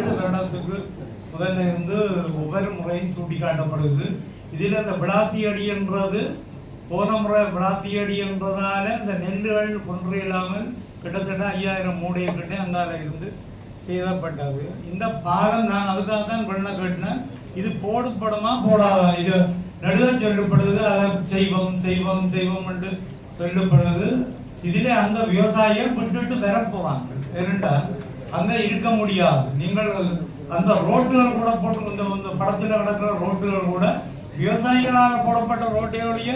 ஏழு வருடத்துக்கு முதல்ல இருந்து ஒவ்வொரு முறையும் சுட்டிக்காட்டப்படுது இதில் இந்த விளாத்தியடி என்றது போன முறை விளாத்தியடி என்றதால இந்த நெல்லுகள் கொன்று இல்லாமல் கிட்டத்தட்ட ஐயாயிரம் மூடைய கிட்டே அங்கால இருந்து செய்தப்பட்டது இந்த பாலம் நான் அதுக்காக தான் பண்ண கேட்டினேன். இது போடுபடுமா போடாதா? இது நடுவே சொல்லப்படுது அதை செய்வோம் செய்வோம் செய்வோம் என்று சொல்லப்படுது இதிலே அந்த விவசாயியை விட்டுட்டு வர போவாங்க ஏனென்றால் அங்க இருக்க முடியாது. நீங்கள் அந்த ரோட்டுகள் கூட போட்டு இந்த இந்த படத்துல கிடக்கிற ரோட்டுகள் கூட விவசாயிகளாக போடப்பட்ட ரோட்டையோடைய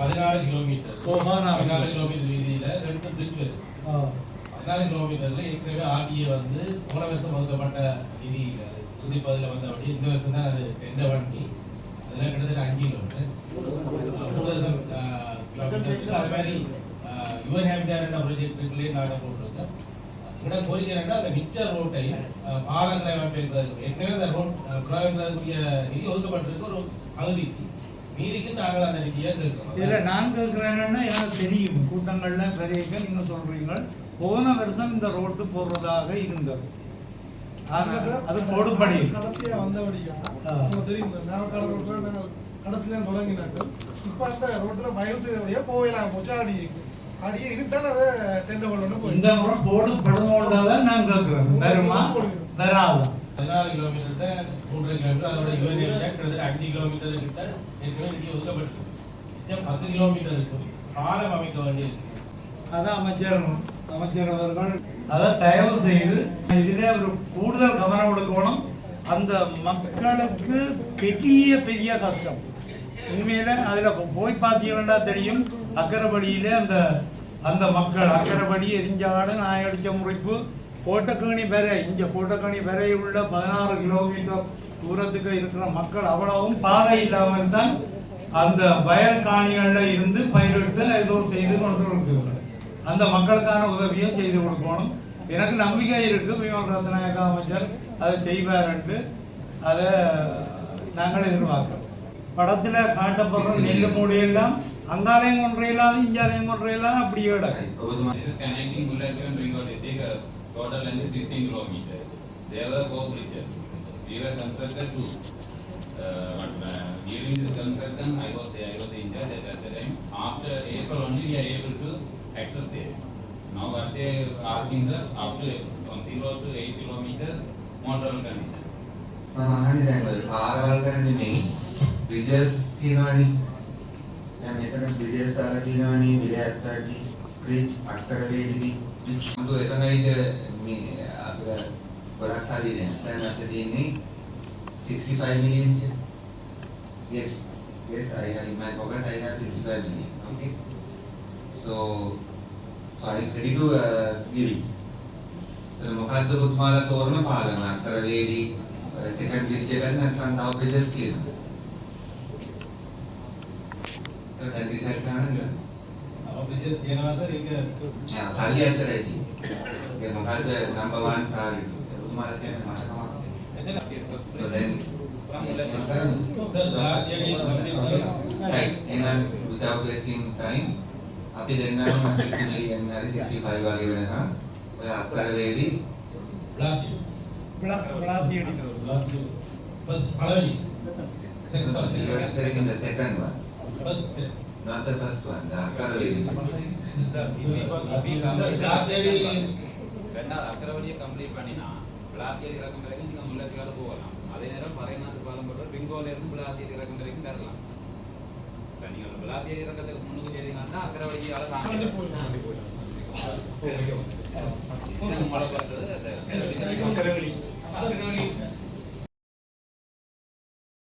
பதினாறு கிலோமீட்டர் பதினாறு. கிலோமீட்டர் வீதியில ரெண்டு பிரிட்ஜ் பதினாறு கிலோமீட்டர்ல ஏற்கனவே ஆர்டிஏ வந்து போன வருஷம் ஒதுக்கப்பட்ட நிதி புதுப்பதில் வந்தபடி இந்த வருஷம் தான் அது டெண்டர் பண்ணி அதில் கிட்டத்தட்ட அஞ்சு கிலோமீட்டர் மூணு வருஷம். அது மாதிரி யுவன் ஹேபிட்டார் ப்ராஜெக்ட் இருக்குல்லையே நாங்கள் போட்டிருக்கோம். இங்கே கோரிக்கை என்னன்னா அந்த மிச்ச ரோட்டை பாலங்களை அமைப்பதற்கு ஏற்கனவே அந்த ரோட் குழந்தைக்குரிய நிதி ஒதுக்கப்பட்டிருக்கு ஒரு பகுதிக்கு மீதிக்கு நாங்கள் அந்த நிதியை இதுல கேட்கிறோம் நான் கேட்கிறேன்னா எனக்கு தெரியும் கூட்டங்கள்ல பெரிய நீங்க சொல்றீங்க போன வருஷம் இந்த ரோட்டு போடுறதாக இருந்தது ஆனா, அது போடுபடி கடைசியா வந்தபடியா தெரியும் இந்த நாமக்கல் ரோட்ல நாங்கள் கடைசியில தொடங்கினாக்கள் இப்ப அந்த ரோட்ல பயணம் செய்தபடியா போகலாம் போச்சு இருக்கு அடியே இதுதான் அதை டெண்டர் பண்ணணும். இந்த முறை போடுபடுவோன்றதான் நான் கேட்கிறேன் வருமா வராதா பதினாறு கிலோமீட்டர் மூன்றரை கிலோமீட்டர் அதோட ஏரியா கிட்டத்தட்ட அஞ்சு கிலோமீட்டர் கிட்ட ஏற்கனவே நிதி ஒதுக்கப்பட்டிருக்கு. மிச்சம் பத்து கிலோமீட்டருக்கு பாலம் அமைக்க வேண்டியிருக்கு. அதான் அமைச்சர் அமைச்சர் அவர்கள் அதை தயவு செய்து இதிலே ஒரு கூடுதல் கவனம் கொடுக்கணும். அந்த மக்களுக்கு பெரிய பெரிய கஷ்டம். உண்மையில அதுல போய் பார்த்தீங்கன்னா தெரியும். அக்கரைப்படியில அந்த அந்த மக்கள் அக்கரைப்படி எரிஞ்சாடு நாயடிச்ச முறைப்பு கோட்டக்கணி பெறை இங்க கோட்டக்கணி பெறை உள்ள பதினாறு கிலோமீட்டர் தூரத்துக்கு இருக்கிற மக்கள் அவ்வளவும் பாதை இல்லாமல் தான் அந்த வயல் காணிகள்ல இருந்து பயிரிட்டு ஏதோ செய்து கொண்டு இருக்கிறார்கள். அந்த மக்களுக்கான உதவியும் செய்து கொடுக்கணும். எனக்கு நம்பிக்கை இருக்கு விமல் ரத்நாயக அமைச்சர் அதை செய்வார் என்று. அதை நாங்கள் எதிர்பார்க்கிறோம். படத்துல காட்டப்படுற நெல்லு மூடையெல்லாம் அங்காலையும் கொன்றையில்லாத இஞ்சாலையும் கொன்றையில்லாத அப்படியே கிடக்கு This is connecting Bullet and Ringo district, uh, total length is sixteen kilometer. There were four bridges. We were constructed two. Uh, but uh, during this construction, I was there, I was in charge at at the time. After April only, we are able to access there. Now what they asking sir, after from zero to eight kilometer, more travel condition. මම අහන්නේ දැන් ඔය පාරවල් කරන නෙමෙයි බ්‍රිජස් කියනවනේ. දැන් මෙතන බ්‍රිජස් දාලා කියනවනේ විලයත්තටි බ්‍රිජ් අක්කර වේදිකි. බ්‍රිජ් මුදු එතනයිද මේ අපිට ගොඩක් සල්ලි දැන් දැන් අපිට තියෙන්නේ 65 million කියලා. yes. Yes i have in my pocket i have 65 million. Okay. So so i am ready to uh, give it. එතන මොකද්ද පුතුමාලා තෝරන පාලන? අක්කර වේදී සෙකන්ඩ් බ්‍රිජ් එකක් නැත්නම් තව බ්‍රිජස් කියනවා. ഒക്കെ തല്ലിച്ചേർക്കാണല്ലോ കല്യാണത്തിലായി number one priority. So then, right, and without wasting time, අපි දෙන්නම සිසිලි එන්නරි 65 වගේ වෙනකම් ඔය අත්තර වේලි බ්ලාක් බ්ලාක් බ්ලාක් ෆස්ට් පළවෙනි second second the second one Not the first one, the Akaravali. ரெண்டாவது கம்ப்ளீட் பண்ணினா பிளாஸ்டிக் இறக்கும் வரைக்கும் நீங்கள் முல்லைக்கால போகலாம் அதே நேரம் பறையநாட்டு பாலம் போட்டு பெங்காலிலிருந்து பிளாஸ்டிக் இறக்கும் வரைக்கும் தரலாம் நீங்கள் பிளாஸ்டிக் இறக்கத்துக்கு முன்னுக்கு செய்தீங்கன்னா அக்கரவழியால தாண்டி போயிடலாம் மழை பார்த்தது